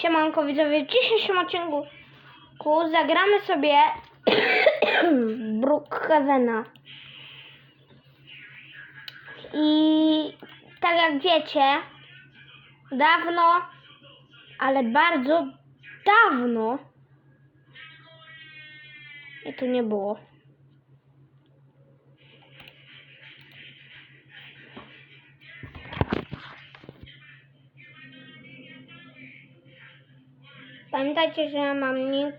Siemanko widzowie, w dzisiejszym odcinku zagramy sobie Brookhavena. I tak jak wiecie, dawno, ale bardzo dawno i tu nie było. Pamiętajcie, że ja mam nick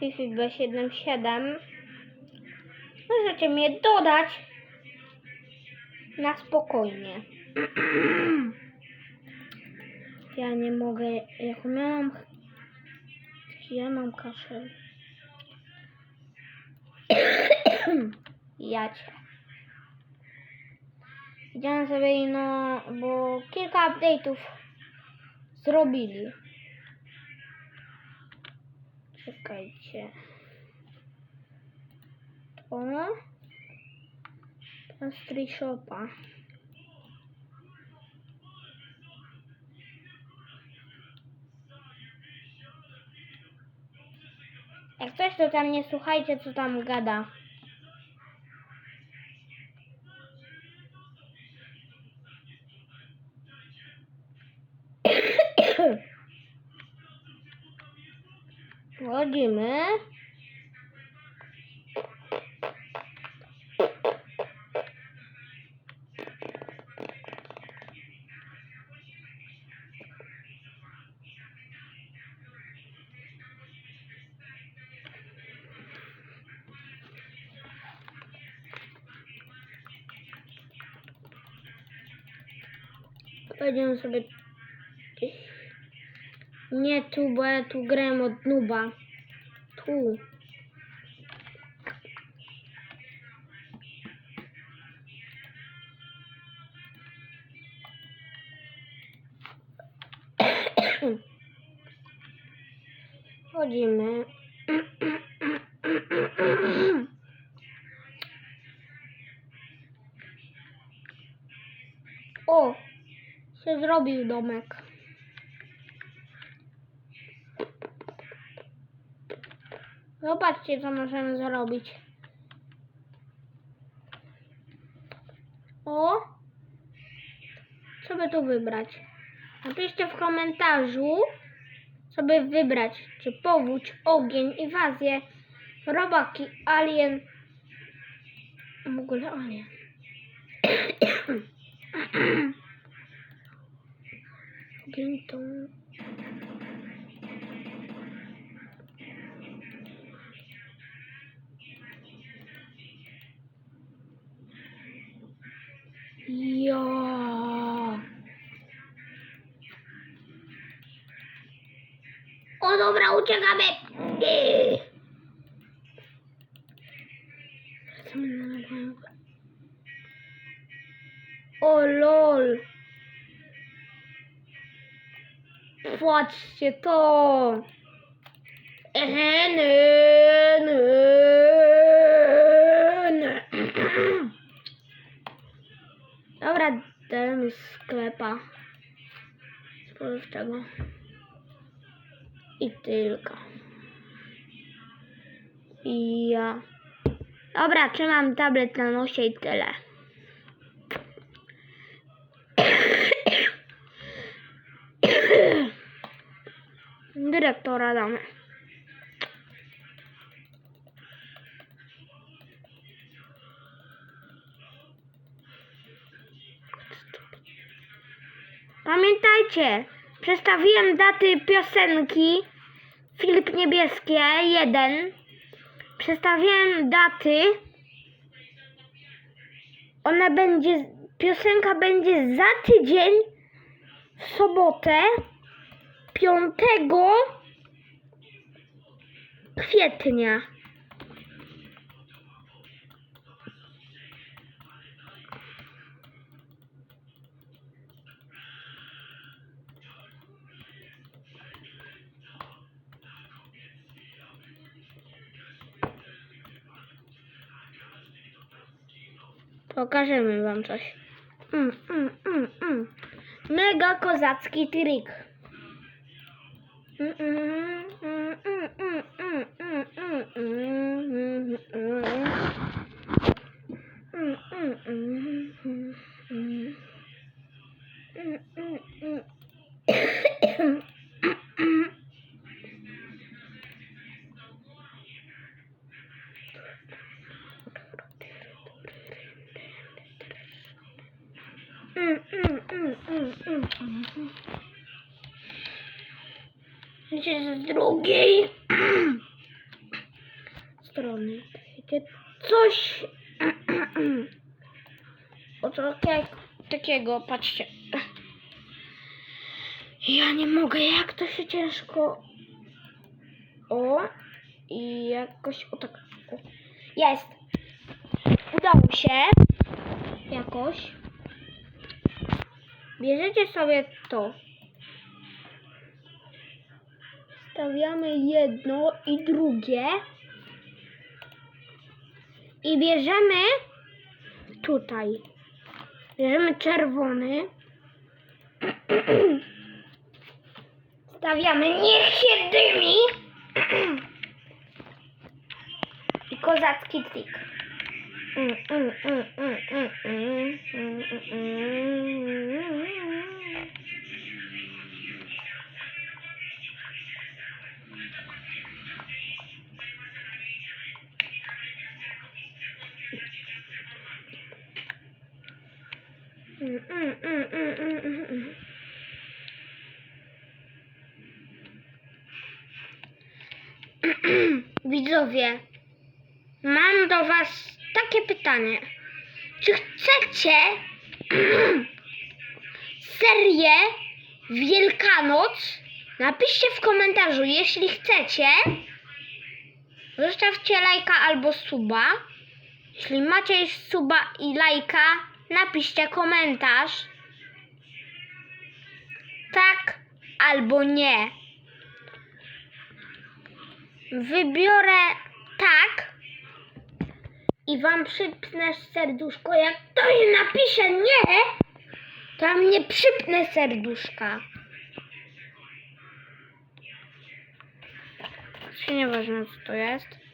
FifiB77. Możecie mnie dodać na spokojnie. Ja nie mogę, jak ja mam, ja mam kaszel. Ja cię. Idziemy sobie, no, bo kilka update'ów zrobili. Czekajcie. To. Pastry shopa. Jak coś, to tam nie słuchajcie, co tam gada. Wchodzimy. Będziemy sobie nie tu, bo ja tu grałem od nuba. Tu. Chodzimy. O! Się zrobił domek. Zobaczcie, co możemy zrobić. O! Co by tu wybrać? Napiszcie w komentarzu, co by wybrać. Czy powódź, ogień, inwazję, robaki, alien. W ogóle alien. Ogień to... Ja. O dobra, uciekamy. Nie. Nową. O lol. Patrzcie to. Ehe, ny, ny, Dobra, dajemy sklepa spożywczego. I tylko. I ja. Dobra, trzymam tablet na nosie i tyle. Dyrektora damy. Pamiętajcie, przestawiłem daty piosenki Filip Niebieskie 1. Przestawiłem daty. Ona będzie, piosenka będzie za tydzień w sobotę 5 kwietnia. Pokażemy wam coś. Mm, mm, mm, mm. Mega kozacki trik. Wiecie, z drugiej strony. Coś o co jak, takiego, patrzcie. Ja nie mogę, jak to się ciężko. O, i jakoś o tak. O. Jest. Udało się. Jakoś. Bierzecie sobie to. Stawiamy jedno i drugie. I bierzemy tutaj. Bierzemy czerwony. Stawiamy, niech się dymi. I kozacki trik. Mm, mm, mm, mm, mm, mm, mm, mm, Widzowie, mam do Was takie pytanie. Czy chcecie serię Wielkanoc? Napiszcie w komentarzu, jeśli chcecie. Zostawcie lajka albo suba. Jeśli macie suba i lajka, napiszcie komentarz. Tak albo nie. Wybiorę tak i wam przypnę serduszko. Jak ktoś napisze nie, to mnie przypnę serduszka. Czy nieważne co to jest.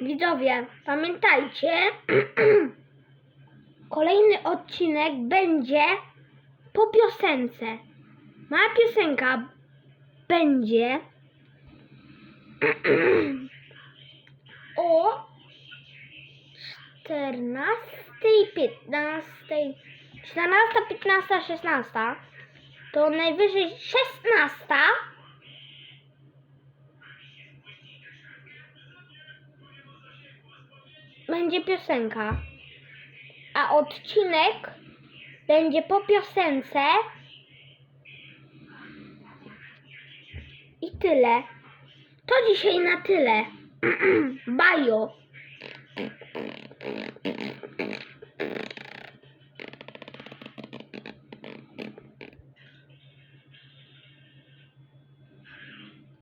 Widzowie, pamiętajcie, kolejny odcinek będzie po piosence. Moja piosenka będzie o 14, 15, 14, 15, 16. To najwyżej 16. będzie piosenka, a odcinek będzie po piosence i tyle. To dzisiaj na tyle. Bajo.